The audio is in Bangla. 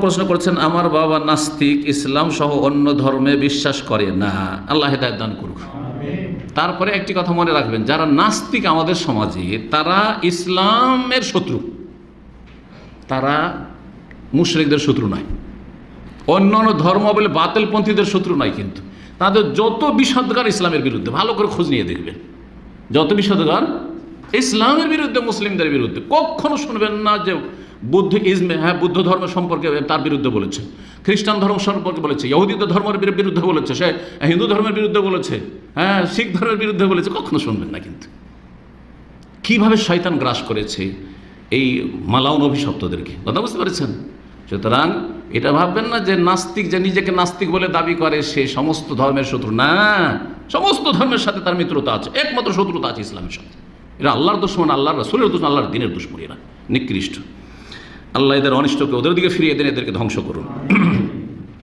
প্রশ্ন করছেন, আমার বাবা নাস্তিক, ইসলাম সহ অন্য ধর্মে বিশ্বাস করে না। আল্লাহ হেদায়ত দান করুক। তারপরে একটি কথা মনে রাখবেন, যারা নাস্তিক আমাদের সমাজে, তারা ইসলামের শত্রু। তারা মুশরিকদের শত্রু নয়। অন্য অন্য ধর্ম বলে বাতিলপন্থীদের শত্রু নয় কিন্তু। তাদের যত বিষাদগার ইসলামের বিরুদ্ধে, ভালো করে খোঁজ নিয়ে দেখবেন। যত বিষাদগার ইসলামের বিরুদ্ধে, মুসলিমদের বিরুদ্ধে। কখনো শুনবেন না যে বুদ্ধ ইজমে হ্যাঁ বুদ্ধ ধর্ম সম্পর্কে তার বিরুদ্ধে বলেছে। খ্রিস্টান ধর্ম সম্পর্কে বলেছে। ইহুদিত ধর্মের বিরুদ্ধে বলেছে। সে হিন্দু ধর্মের বিরুদ্ধে বলেছে। হ্যাঁ শিখ ধর্মের বিরুদ্ধে বলেছে। কখনো শুনবেন না কিন্তু। কীভাবে শয়তান গ্রাস করেছে এই মালাউন অভিশপ্তদেরকে? কথা বুঝতে পেরেছেন? সুতরাং এটা ভাববেন না যে নাস্তিক, যে নিজেকে নাস্তিক বলে দাবি করে, সে সমস্ত ধর্মের শত্রু। না, সমস্ত ধর্মের সাথে তার মিত্রতা আছে। একমাত্র শত্রুতা আছে ইসলামের সাথে। এরা আল্লাহর দুশ্মন, আল্লাহর রসুলের দুশ্মন, আল্লাহর দিনের দুশ্মন এরা। নিকৃষ্ট। আল্লাহ এদের অনিষ্টকে ওদের দিকে ফিরিয়ে দেন, এদেরকে ধ্বংস করুন।